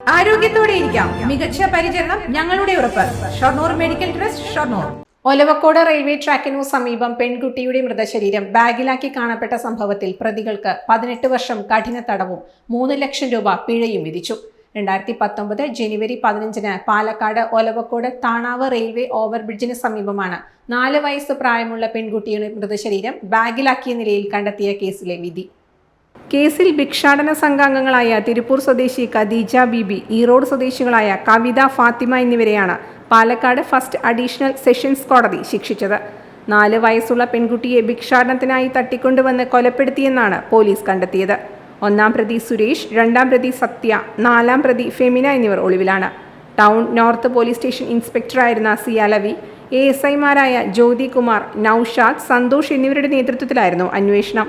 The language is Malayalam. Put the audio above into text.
ആരോഗ്യത്തോടെ ഇരിക്കാം. മികച്ച പരിചരണം ഞങ്ങളുടെ ഉറപ്പ്. Shoranur medical trust Shoranur. Olavakkode railway ട്രാക്കിനു സമീപം പെൺകുട്ടിയുടെ മൃതശരീരം ബാഗിലാക്കി കാണപ്പെട്ട സംഭവത്തിൽ പ്രതികൾക്ക് പതിനെട്ട് വർഷം കഠിന തടവും മൂന്ന് ലക്ഷം രൂപ പിഴയും വിധിച്ചു. രണ്ടായിരത്തി പത്തൊമ്പത് ജനുവരി പതിനഞ്ചിന് പാലക്കാട് ഒലവക്കോട് താണാവ് റെയിൽവേ ഓവർബ്രിഡ്ജിന് സമീപമാണ് നാല് വയസ്സ് പ്രായമുള്ള പെൺകുട്ടിയുടെ മൃതശരീരം ബാഗിലാക്കിയ നിലയിൽ കണ്ടെത്തിയ കേസിലെ വിധി. കേസിൽ ഭിക്ഷാടന സംഘാംഗങ്ങളായ തിരുപ്പൂർ സ്വദേശി ഖദീജ ബീബി ഈറോഡ് സ്വദേശികളായ കവിത ഫാത്തിമ എന്നിവരെയാണ് പാലക്കാട് ഫസ്റ്റ് അഡീഷണൽ സെഷൻസ് കോടതി ശിക്ഷിച്ചത്. നാല് വയസ്സുള്ള പെൺകുട്ടിയെ ഭിക്ഷാടനത്തിനായി തട്ടിക്കൊണ്ടുവന്ന് കൊലപ്പെടുത്തിയെന്നാണ് പോലീസ് കണ്ടെത്തിയത്. ഒന്നാം പ്രതി സുരേഷ് രണ്ടാം പ്രതി സത്യ നാലാം പ്രതി ഫെമിന എന്നിവർ ഒളിവിലാണ്. ടൗൺ നോർത്ത് പോലീസ് സ്റ്റേഷൻ ഇൻസ്പെക്ടറായിരുന്ന സിയാലവി എ എസ് ഐമാരായ ജ്യോതി കുമാർ നൌഷാദ് സന്തോഷ് എന്നിവരുടെ നേതൃത്വത്തിലായിരുന്നു അന്വേഷണം.